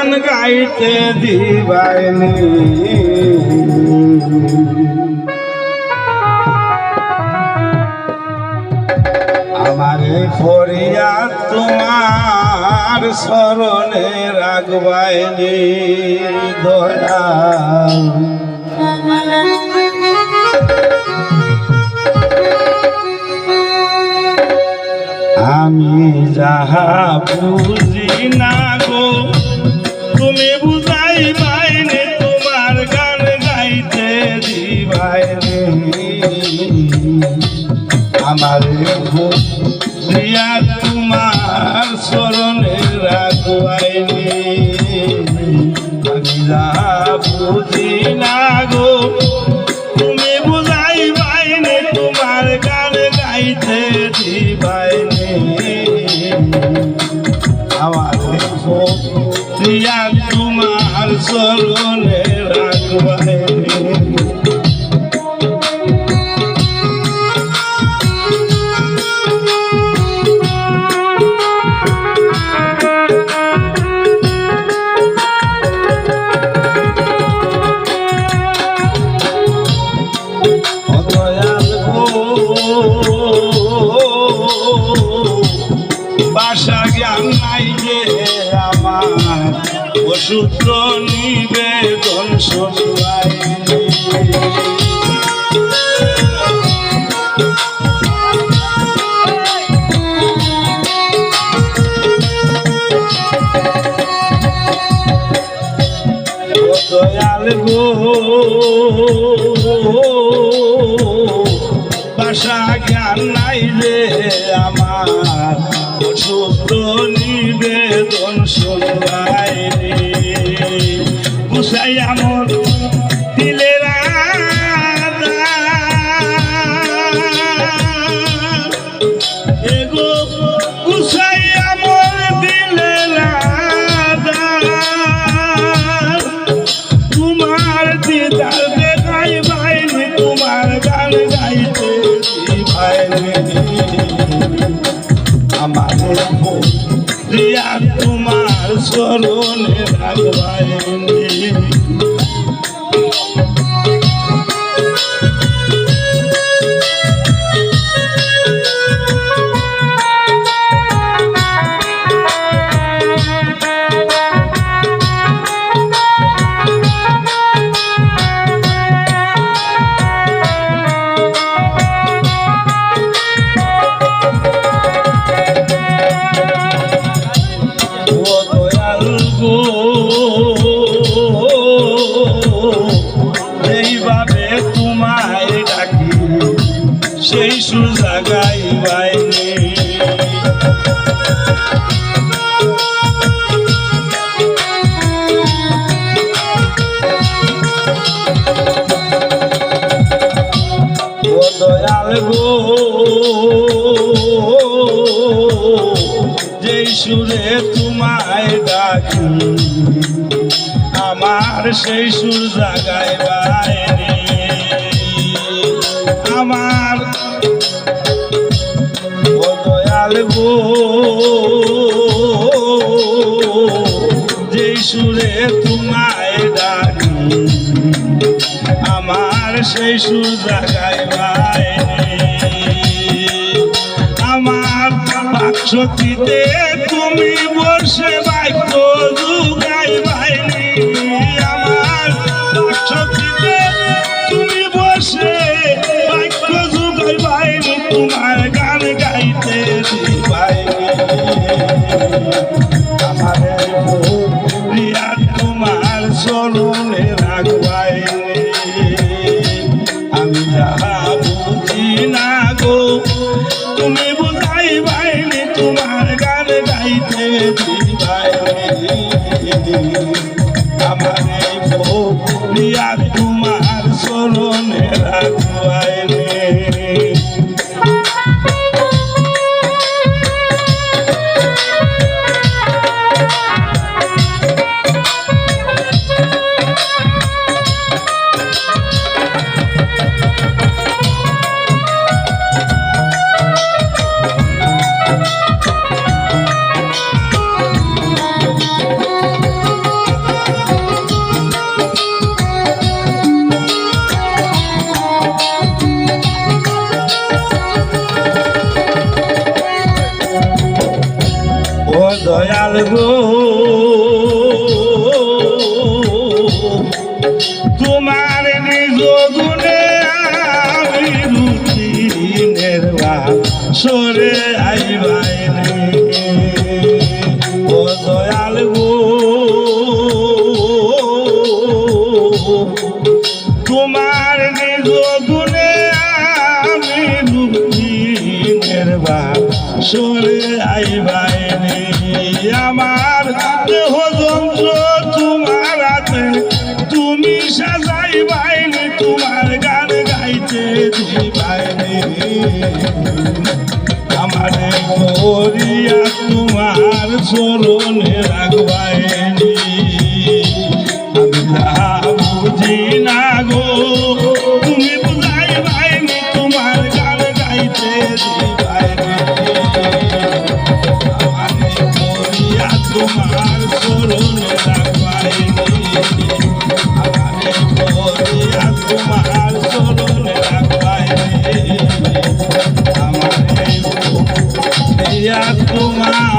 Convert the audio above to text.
গান গাইতে দিবাইনি আমারে ফরিয়া তোমার স্মরণে রাখবাইনি দয়াল। আমি যাহা তুমি বুঝাই বাইনে তোমার গান গাইতে দিবাইনে আমার প্রিয়া, তোমার স্মরণে রাখবাইনে আমি বুঝি না গো, তুমি বুঝাই বাইনে তোমার গান গাইতে দিবাইনে আমার তোমার স্মরণে রাখবাইনে বাসা জ্ঞান নাই যে। ওষুধ নিবেদন দয়াল গো বাসা জ্ঞান নাই রে আমার। শুদ্ধ নিবেদন আমার তোমার স্মরণে রাখবাইনি সুর জাগাই বাইনি দয়াল গো তোমায় ডাকি আমার সেই সুর জাগায় বাইরে। আমার ও দয়াল গো। যেই সুরে তোমায় ডাকি, আমার সেই সুর জাগায় বাইরে আমার বাক্সটিতে তুমি বসে বাক্য যুগাই রাখবাইনি আমি যাহা বুঝি না গো তুমি বুঝাই বাইনি তোমার গান গাইতে আমার প্রিয়া তোমার স্মরণে রাখবাইনি দয়াল গো। তোমার নিজ গুণে আমি রুচিনের সরে আইবাই ও দয়াল গো। তোমার নিজ গুণে আমি রুচিনের সরে তুমি সাজাই বাইনি তোমার গান গাইতে দিবাইনি আমার করিয়া তোমার চরণে রাখবাইনি রাখবাইনি তোমার